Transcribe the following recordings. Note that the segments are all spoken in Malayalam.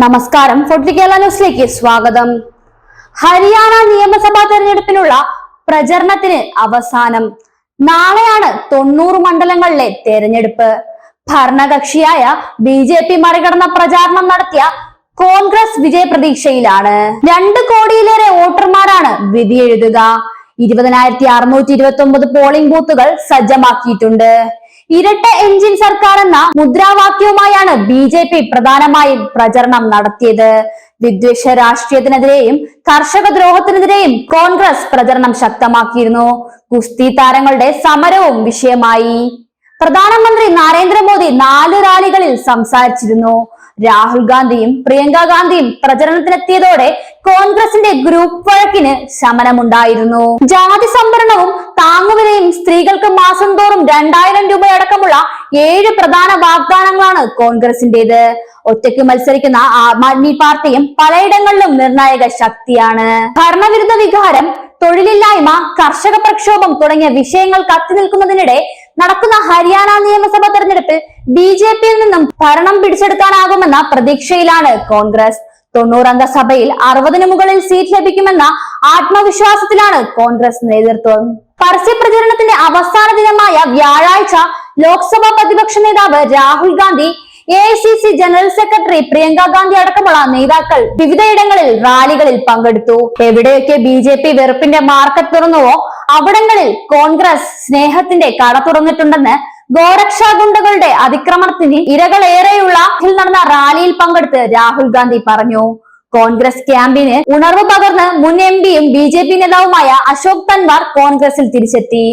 നമസ്കാരം. ഫോർട്ടി കേരള ന്യൂസിലേക്ക് സ്വാഗതം. ഹരിയാന നിയമസഭാ തെരഞ്ഞെടുപ്പിനുള്ള പ്രചരണത്തിന് അവസാനം. നാളെയാണ് തൊണ്ണൂറ് മണ്ഡലങ്ങളിലെ തെരഞ്ഞെടുപ്പ്. ഭരണകക്ഷിയായ ബി ജെ പി മറികടന്ന പ്രചാരണം നടത്തിയ കോൺഗ്രസ് വിജയപ്രതീക്ഷയിലാണ്. രണ്ട് കോടിയിലേറെ വോട്ടർമാരാണ് വിധിയെഴുതുക. ഇരുപതിനായിരത്തി അറുന്നൂറ്റി ഇരുപത്തി ഒമ്പത് പോളിംഗ് ബൂത്തുകൾ സജ്ജമാക്കിയിട്ടുണ്ട്. ഇരട്ട എഞ്ചിൻ സർക്കാർ എന്ന മുദ്രാവാക്യവുമായാണ് ബി ജെ പി പ്രധാനമായും പ്രചരണം നടത്തിയത്. വിദ്വേഷ രാഷ്ട്രീയത്തിനെതിരെയും കർഷക ദ്രോഹത്തിനെതിരെയും കോൺഗ്രസ് പ്രചരണം ശക്തമാക്കിയിരുന്നു. കുസ്തി താരങ്ങളുടെ സമരവും വിഷയമായി. പ്രധാനമന്ത്രി നരേന്ദ്രമോദി നാല് റാലികളിൽ സംസാരിച്ചിരുന്നു. രാഹുൽ ഗാന്ധിയും പ്രിയങ്ക ഗാന്ധിയും പ്രചരണത്തിനെത്തിയതോടെ കോൺഗ്രസിന്റെ ഗ്രൂപ്പ് വഴക്കിന് ശമനമുണ്ടായിരുന്നു. ജാതി സംവരണവും താങ്ങുവിലയും സ്ത്രീകൾക്ക് മാസം തോറും രണ്ടായിരം രൂപയടക്കമുള്ള ഏഴ് പ്രധാന വാഗ്ദാനങ്ങളാണ് കോൺഗ്രസിന്റേത്. ഒറ്റയ്ക്ക് മത്സരിക്കുന്ന ആം ആദ്മി പാർട്ടിയും പലയിടങ്ങളിലും നിർണായക ശക്തിയാണ്. ഭരണവിരുദ്ധ വികാരം തൊഴിലില്ലായ്മ കർഷക പ്രക്ഷോഭം തുടങ്ങിയ വിഷയങ്ങൾ കത്തി നിൽക്കുന്നതിനിടെ നടക്കുന്ന ഹരിയാന നിയമസഭാ തെരഞ്ഞെടുപ്പിൽ ബി ജെ പിയിൽ നിന്നും ഭരണം പിടിച്ചെടുക്കാനാകുമെന്ന പ്രതീക്ഷയിലാണ് കോൺഗ്രസ്. തൊണ്ണൂറംഗ സഭയിൽ അറുപതിനു മുകളിൽ സീറ്റ് ലഭിക്കുമെന്ന ആത്മവിശ്വാസത്തിലാണ് കോൺഗ്രസ് നേതൃത്വം. പരസ്യ പ്രചരണത്തിന്റെ അവസാന ദിനമായ വ്യാഴാഴ്ച ലോക്സഭാ പ്രതിപക്ഷ നേതാവ് Rahul Gandhi A general secretary Priyanka Gandhi അടക്കമുള്ള നേതാക്കൾ വിവിധയിടങ്ങളിൽ റാലികളിൽ പങ്കെടുത്തു. എവിടെയൊക്കെ ബി ജെ പി വെറുപ്പിന്റെ മാർക്കറ്റ് തുറന്നുവോ അവിടങ്ങളിൽ കോൺഗ്രസ് സ്നേഹത്തിന്റെ കട തുറന്നിട്ടുണ്ടെന്ന് ഗോരക്ഷാ ഗുണ്ടകളുടെ അതിക്രമണത്തിന് ഇരകളേറെയുള്ള നടന്ന റാലിയിൽ പങ്കെടുത്ത് രാഹുൽ ഗാന്ധി പറഞ്ഞു. കോൺഗ്രസ് ക്യാമ്പിന് ഉണർവ് പകർന്ന് മുൻ എം പിയും ബി ജെ പി നേതാവുമായ അശോക് തൻവാർ കോൺഗ്രസിൽ തിരിച്ചെത്തി.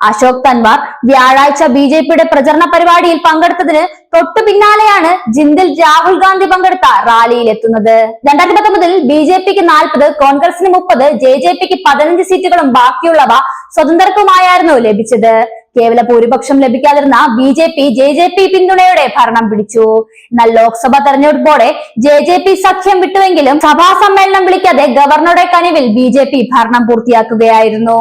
അശോക് തൻവാർ വ്യാഴാഴ്ച ബി ജെ പിയുടെ പ്രചരണ പരിപാടിയിൽ പങ്കെടുത്തതിന് തൊട്ടു പിന്നാലെയാണ് ജിന്ദിൽ രാഹുൽ ഗാന്ധി പങ്കെടുത്ത റാലിയിൽ എത്തുന്നത്. രണ്ടായിരത്തി പത്തൊമ്പതിൽ ബി ജെ പിക്ക് നാൽപ്പത് കോൺഗ്രസിന് മുപ്പത് ജെ ജെ പിക്ക് പതിനഞ്ച് സീറ്റുകളും ബാക്കിയുള്ളവ സ്വതന്ത്രർക്കുമായിരുന്നു ലഭിച്ചത്. കേവല ഭൂരിപക്ഷം ലഭിക്കാതിരുന്ന B J P J J P പിന്തുണയോടെ ഭരണം പിടിച്ചു. എന്നാൽ ലോക്സഭാ തെരഞ്ഞെടുപ്പോടെ ജെ ജെ പി സഖ്യം വിട്ടുവെങ്കിലും സഭാ സമ്മേളനം വിളിക്കാതെ ഗവർണറുടെ കനിവിൽ ബി ജെ പി ഭരണം പൂർത്തിയാക്കുകയായിരുന്നു.